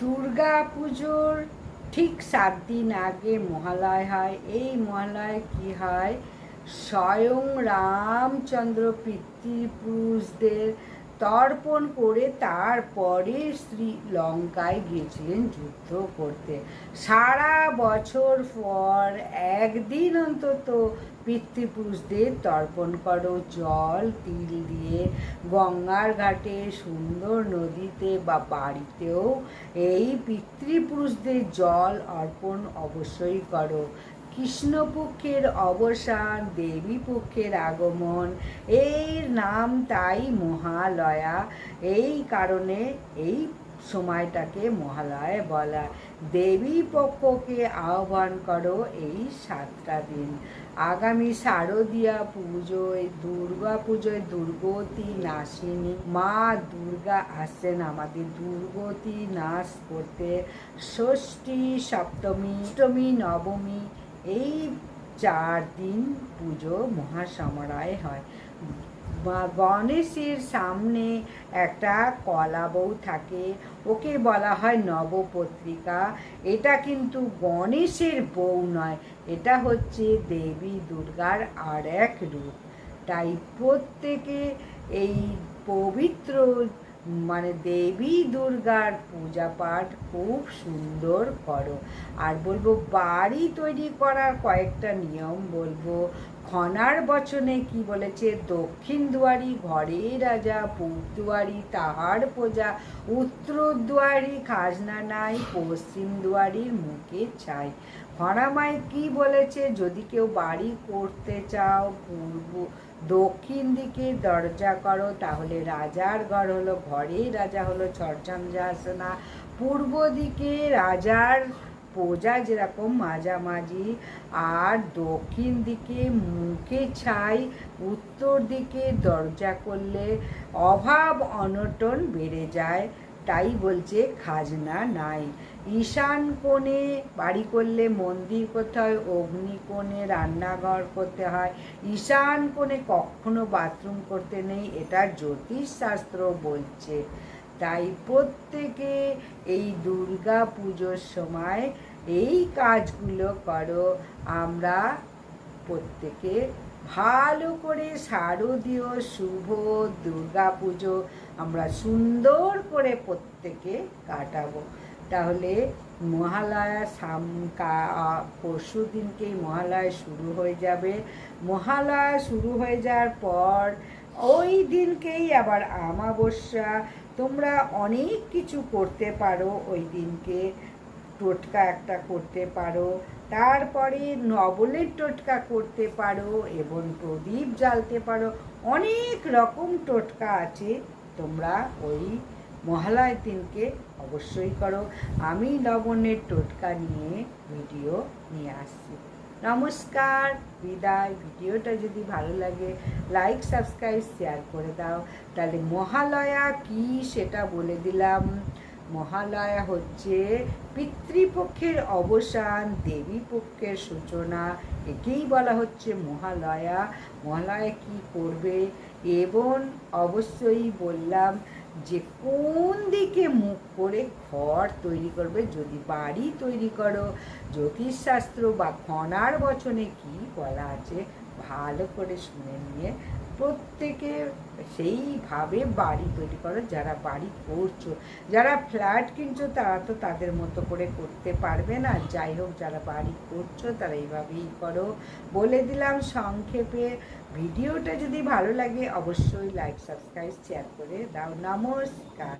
দুর্গা পুজোর ঠিক সাত দিন আগে মহালয় হয়। এই মহালয় কি হয়? স্বয়ং রামচন্দ্র পিতৃপুরুষদের তর্পণ করে তারপরে শ্রী লঙ্কায় গিয়েছিলেন যুদ্ধ করতে। সারা বছর পর একদিন অন্তত পিতৃপুরুষদের তর্পণ করো, জল, তিল দিয়ে গঙ্গার ঘাটে, সুন্দর নদীতে বা বাড়িতেও এই পিতৃপুরুষদের জল অর্পণ অবশ্যই করো। কৃষ্ণপক্ষের অবসান দেবী পক্ষের আগমন এর নাম তাই মহালয়া। এই কারণে এই সময়টাকে মহালয়া বলা। দেবী পক্ষকে আহ্বান করো এই সাতটা দিন। আগামী শারদীয়া পুজোয়, দুর্গা পুজোয় দুর্গতি নাসিনী মা দুর্গা আসছেন আমাদের দুর্গতি নাশ করতে। ষষ্ঠী, সপ্তমী, অষ্টমী, নবমী এই চার দিন পুজো মহাসমরায় হয়। গণেশের সামনে একটা কলা বউ থাকে, ওকে বলা হয় নবপত্রিকা। এটা কিন্তু গণেশের বউ নয়, এটা হচ্ছে দেবী দুর্গার আর এক রূপ। তাই প্রত্যেকে এই পবিত্র মানে দেবী দুর্গার পূজা পাঠ খুব সুন্দর করো। আর বলব, বাড়ি তৈরি করার কয়েকটা নিয়ম বলব। খনার বচনে কি বলেছে? দক্ষিণ দুয়ারি, ঘরে রাজা, পূব দুয়ারি, তাহার প্রজা, উত্তর দুয়ারি, খাজনা নাই, পশ্চিম দুয়ারির মুখে ছাই। খনামায় কি বলেছে? যদি কেউ বাড়ি করতে চাও পূর্ব দক্ষিণ দিকে দরজা করো, তাহলে রাজার ঘর হলো, ঘরেই রাজা হলো ছরঝামঝাসনা পূর্ব দিকে রাজার প্রজা যেরকম মাঝামাঝি, আর দক্ষিণ দিকে মুখে ছাই, উত্তর দিকে দরজা করলে অভাব অনটন বেড়ে যায়। তাই বলছে, খাজনা নাই। ঈশান কোণে বাড়ি করলে মন্দির করতে হয়, অগ্নি কোণে রান্নাঘর করতে হয়। ঈশান কোণে কখনো বাথরুম করতে নেই, এটা জ্যোতিষশাস্ত্র বলছে। তাই প্রত্যেকে এই দুর্গা পুজোর সময় এই কাজগুলো করো। আমরা প্রত্যেকে ভালো করে শারদীয় শুভ দুর্গা পুজো আমরা সুন্দর করে প্রত্যেকে কাটাবো। তাহলে মহালয়া সাম পরশু দিনকেই মহালয়া শুরু হয়ে যাবে। মহালয়া শুরু হয়ে যাওয়ার পর ওই দিনকেই আবার আমাবস্যা। তোমরা অনেক কিছু করতে পারো ওই দিনকে। টোটকা একটা করতে পারো। তারপরে নবলের টোটকা করতে পারো এবং প্রদীপ জ্বালতে পারো। অনেক রকম টোটকা আছে। তোমরা ওই মহালয় দিনকে অবশ্যই করো। আমি লবণের টোটকা নিয়ে ভিডিও নিয়ে আসছি। নমস্কার, বিদায়। ভিডিওটা যদি ভালো লাগে লাইক সাবস্ক্রাইব শেয়ার করে দাও। তাহলে মহালয়া কি সেটা বলে দিলাম। মহালয়া হচ্ছে পিতৃপক্ষের অবসান দেবী পক্ষের সূচনা, একেই বলা হচ্ছে মহালয়া। মহালয়া কি করবে? এবং অবশ্যই বললাম যে কোন দিকে মুখ করে ঘর তৈরি করবে? যদি বাড়ি তৈরি করো, জ্যোতিষশাস্ত্র বা খনার বচনে কি বলা আছে, ভালো করে শুনে নিয়ে প্রত্যেকে সেইভাবে বাড়ি তৈরি করো, যারা বাড়ি করছ, যারা ফ্ল্যাট কিনছো তারা তো তাদের মতো করে করতে পারবে না। যাই হোক, যারা বাড়ি করছ তারা এইভাবেই করো। বলে দিলাম সংক্ষেপে, ভিডিওটা যদি ভালো লাগে অবশ্যই লাইক সাবস্ক্রাইব শেয়ার করে দাও। নমস্কার।